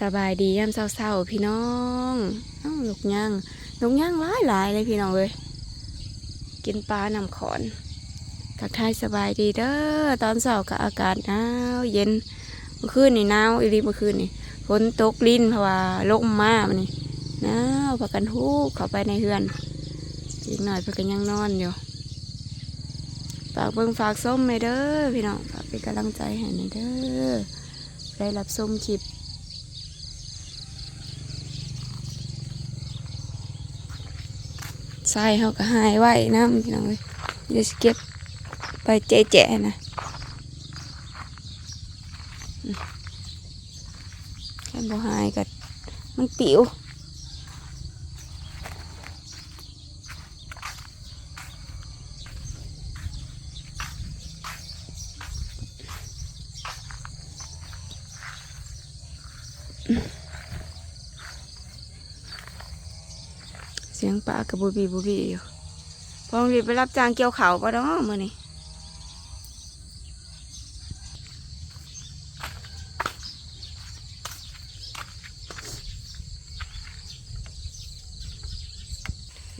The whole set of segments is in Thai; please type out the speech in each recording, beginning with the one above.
สบายดียามเศร้าๆพี่น้องอ้าลูกย่างลูกย่างหลายหลายๆเลยพี่น้องเลยกินปลานำขอนทักทายสบายดีเด้อตอนเช้ากับอากาศหนาวเย็นเมื่อคืนนี่หนาวอีรีเมื่อคืนนี่ฝนตกลิ้นเพราะว่าลมมามันนี่หนาวพากันฮู้เข้าไปในเฮือน อีกหน่อยพื่อกันยังนอนอยู่ฝากเบิ่งฝากส้มไปเด้อพี่น้องฝากเป็นกำลังใจให้หน่อยเด้อได้รับส้มคลิป ใส่เขาก็หายไว้นะพี่น้องเลยเดี๋ยวเก็บไปแจ๊ะๆนะแค่บ่หายก็มันปิว เสียงปลากับบุบีบุบีอยู่พอรีบไปรับจ้างเกี่ยวเขาวก็ด้อมื่อนี้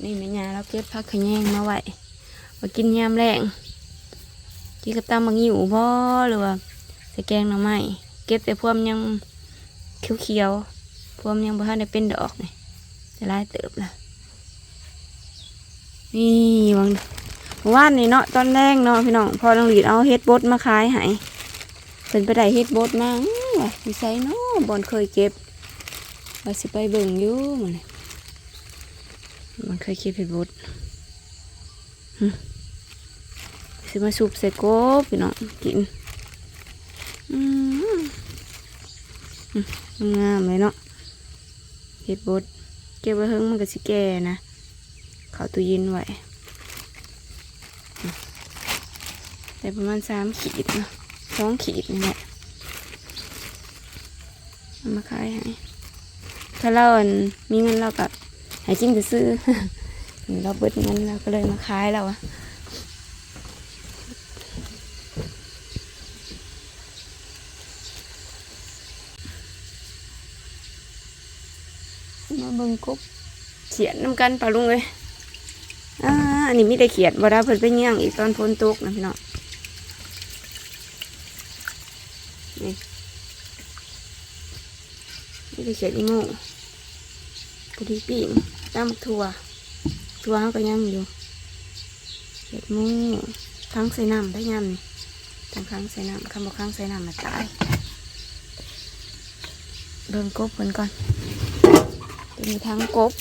นี่แม่ยาเราเก็บผักขยงมาไว้มากินยามแรงกินกับตำมังอยู่บ่หรือว่าใส่แกงหน่อไม้เก็บแต่พวมยังเขียวๆพวมยังบ่ทันได้เป็นดอกนี่จะไล่เติบละ นี่วังว่านนี่เนาะตอนแรกเนาะพี่น้องพอน้องหลีดเอาเฮ็ดบดมาขายให้เป็นไปได้เฮ็ดบดมาอื้อว่ะมีไซเนาะบอนเคยเก็บว่าสิไปเบิ่งอยู่มันมันเคยเก็บเฮ็ดบดสิมาสุบใส่กบพี่น้องกินงามเลยเนาะเฮ็ดบดเก็บไว้เฮิงมันก็สิแก่นะ เขาตู้เย็นไว้ได้ประมาณสามขีดนะสองขีดนี่แหละเอามาขายให้ถ้าเราอันมีเงินเรากับหายจริงจะซื้อเราเบิดเงินเราก็เลยมาขายเราอะมาเบิ่งกบเขียนน้ำกันปลาลุงเลย อันนี้ไม่ได้เขียนบ่ได้เพิ่นไปเยี่ยงอีกตอนฝนตกนะพี่น้องนี่ไม่ได้เขียนอีโม่พอดีปีงตามถั่วถั่วเขาก็ยังอยู่เขียดมูค้างใส่น้ำได้ยำนี่ต้งค้างใส่น้ำคำบอกค้างใส่น้ำมาตายเบิ่งกบเพิ่นก่อนจะมีทั้งกบ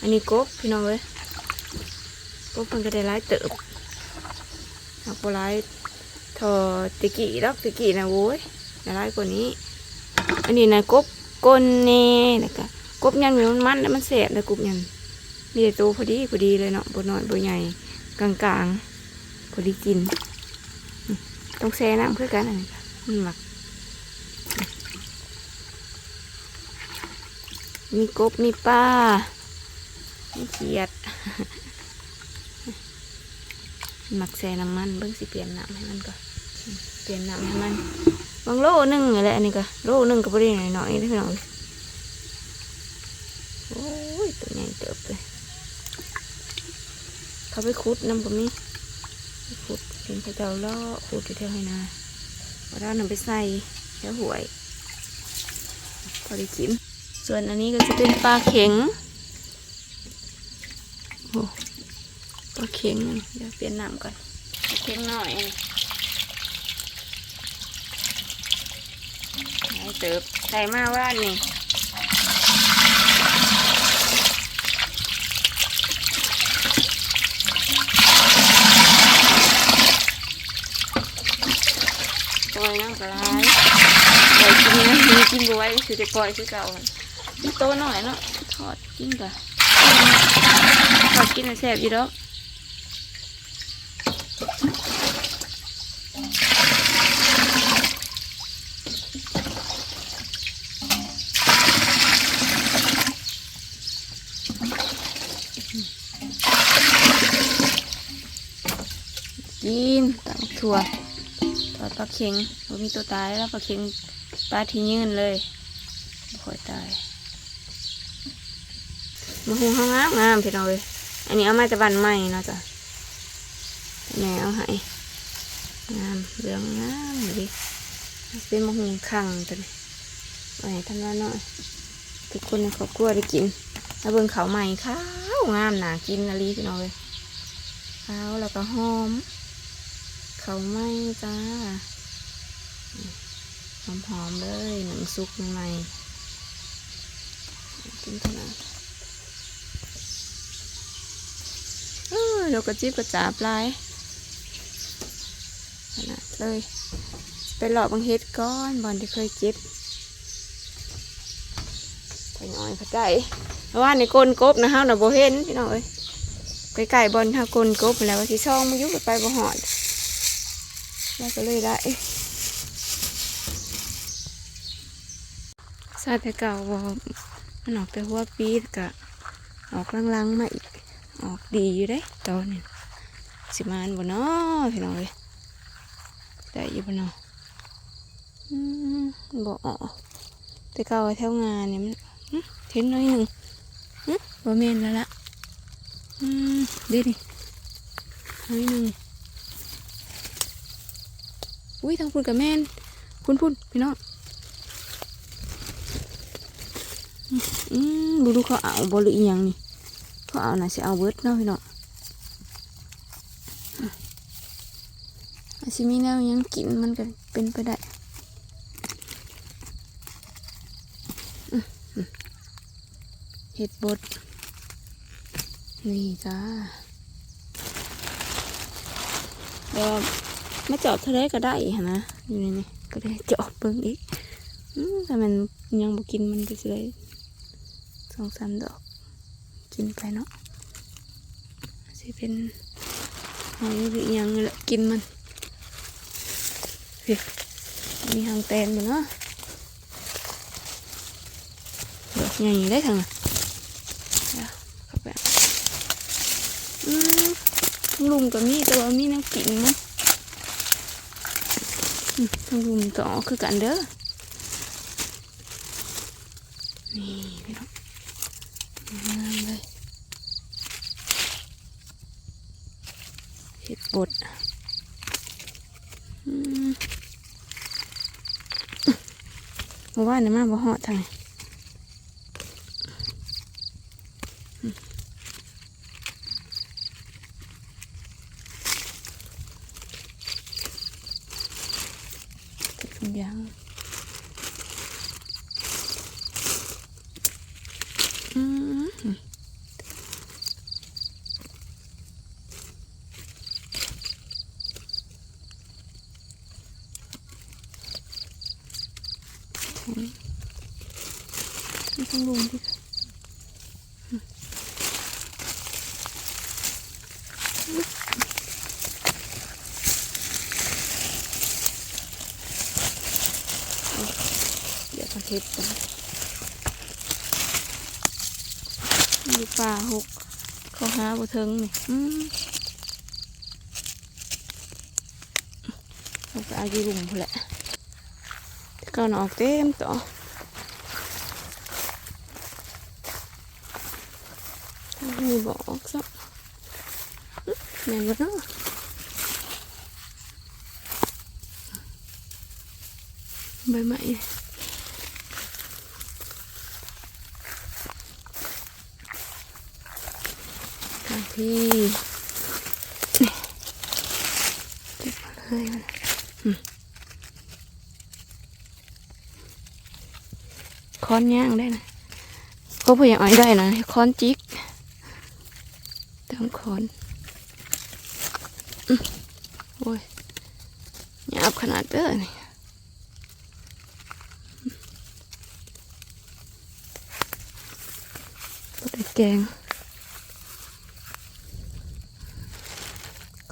อันนี้กบพี่น้องเว้ย กบมันก็ได้ร้ายเติบหักบ่ร้ายทอตะกี้ดอกตะกี้นะโว้ยได้ร้ายกว่านี้ อันนี้นะกบกลเน่แล้วก็กบยันมีมันมันแล้วมันแสบเลยกบยันมีแต่ตัวพอดีพอดีเลยเนาะบนน้อยบนใหญ่กลางกลางๆพอดีกิน ต้องแช่น้ำเพื่อกันอันนี้ค่ะมันหมักมีกบมีปลาไม่เขียด หมักแซ่น้ำมันเบิ่งสิเปลี่ยนน้ำให้มันก่อนเปลี่ยนน้ำให้มันบางโลหนึงอะไรอันนี้ก็โลหนึงก็บ่ได้หน่อยๆนี่พี่น้องโอ้ยตัวใหญ่เติบเลยเขาไปขุดน้ำก็มีขุดเห็นพระเจ้าล่อขุดอยู่แถวให้นาว่าด้านนำไปใส่แถวหวยพอได้กินส่วนอันนี้ก็จะเป็นปลาเข็ง โอ้ปลา เค็งอันนี้เดี๋ยวเปลี่ยนน้ำก่อนปลาเค็งหน่อยอันนี้ไหนเติบใส่มาว่านี่ปล่อยน้ำกระไรปล่อยกินนะมีกินบัวไว้คือจะปล่อยคือเก่ามันโตหน่อยเนาะทอดกินก่อนขอกินแซ่บอยู่ดอก กินตักถั่วทอดปลาเค็งบ่มีตัวตายแล้วปลาเค็งปลาที่ยืนเลยบ่ค่อยตายมาหุงห้างงามงามพี่น้องเลยอันนี้เอามาจากบ้านใหม่เนาะจ้ะแม่เอาให้งามเรืองงามดิเป็นมะหุงคังตัวนี้ไว้ให้ท่านว่าน้อยทุกคนในครอบครัวได้กินแล้วเบิ่งเขาใหม่ข้าวงามหนากินนะลีพี่น้องเลยข้าวแล้วก็หอม เขาไหม้จ้าหอมหอมๆเลยหนังซุกใหม่กินเท่านั้นเออเดี๋ยวกระจิบกระจาบลายขนาดเลยไปหลอกบังเฮ็ดก้อนบอลที่เคยเก็บไปน่อยพัดได้เพราะว่าในกลนกบนะฮะเราโบเห็นพี่น้องเอ้ยไปไก่บอลถ้ากลนกบแล้วที่ช่องมายุบไปบ่หอด แล้วก็เลยได้ซาแต่เก่าว่ามันออกแต่หัวปีกะออกลังๆมาอีก ออกดีอยู่ได้ตอนนี้สิมานบ่เนาะพี่น้องเลยได้อยู่บ่เนาะอืมบ่อกแต่เก่าแถวงานเนี่ยมันเห็นน้อยหนึ่งบ่แม่นแล้วละอืมดีดิน้อยหนึ่ง อุ้ยทางพุ่นกับแม่นพุ่นพุ่นพี่น้องอืมดูดูเขาเอาบหรืออีหยังนี่เขาเอาน่ะสิเอาเบิดเนาะพี่น้องอืมอาจสิมีแนวยังกินมันก็เป็นไปได้เห็ดบด นี่จ้าเดี๋ยว มาจอบท่าไรก็ได้หั่นะอยู่ในนี้ก็ได้จอบเบิ่งอีกอืมแต่มันยังบ่กินมันก็จะได้สองสามดอก กินไปเนาะสิเป็นหอยหรือยังละกินมันเฮ้ยมีหางแตนอยู่เนาะดอกใหญ่ได้ทางน่ะเดี๋ยวเข้าไปเอาอืมทั้งลุมกับมีแต่ว่ามีน้ำกินมั้ง ทั้งรุมก็ออกคือกันเด้อ นี่พี่น้องงามเลยเห็ดบดเมื่อวานนี่มาบ่หอดทางนี้อืมเก็บทุกอย่างอืม ไม่ต้องลุมดิ เดี๋ยวมาเทปกันดูปลาหกเขาหาบ่เทิงนี่อืมเราก็เอาอยู่ลุมพอแหละก็นออกเต็มต่อมีบอกซะแม่นบ่เนาะใบไม้ ทางที่นี่เก็บมาเลยมันค้อนย่างได้นะก็พยายามเอาให้ได้นะค้อนจิกทั้งคนอื้อโอ้ยหยาบขนาดเด้อนี่แกง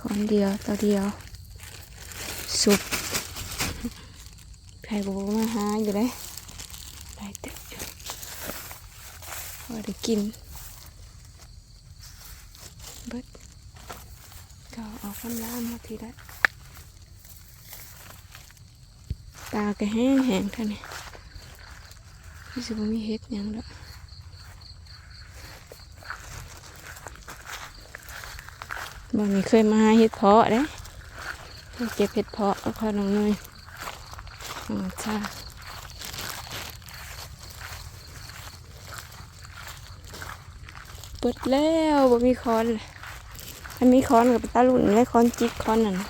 คน เดียวตัวเดียว สุกใครบอกว่ามาหาอยู่เลยได้เต็มอยู่พอได้กินเบิดก็เอาข้นล่ามาทีละตาก็แห้งแห้งท่านี้รู้สึกว่ามีเฮ็ดยังดอก บ่มีเคยมาหาเฮ็ดเพาะเด้ไปเก็บเฮ็ดเพาะแล้วพอน้องเนยอ๋อจ้าเปิดแล้วบ่มีคอนเลยถ้ามีคอนกับตาลุ่นและคอนจิกคอนนั่นน่ะ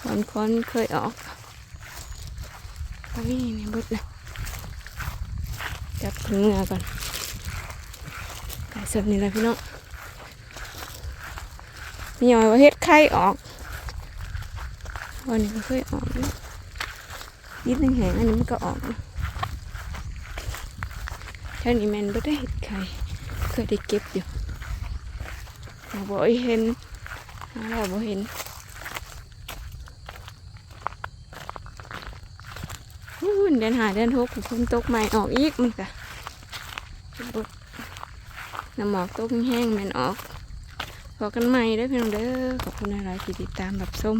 คอนคอนเคยออกบ่มีนี่เบิดแล้วจับขึ้นเมื่อก่อนไก่สดนี่แหละพี่น้อง มีหน่อยว่าเฮ็ดไข่ออกวันนี้ก็เคยออกนะนิดนึงแหงอันนี้มันก็ออกนะแค่นี้แมนไม่ได้เห็ดใครเคยได้เก็บอยู่เราบอกเห็นเราบอกเห็นอู้ยเดินหาเดินทุกฝนตกใหม่ออกอีกมันกะบดน้ำหมอกตกแห้งแมันออก พอกันใหม่ได้เพียงเด้อขอบคุณอะไรที่ติดตามแบบส้ม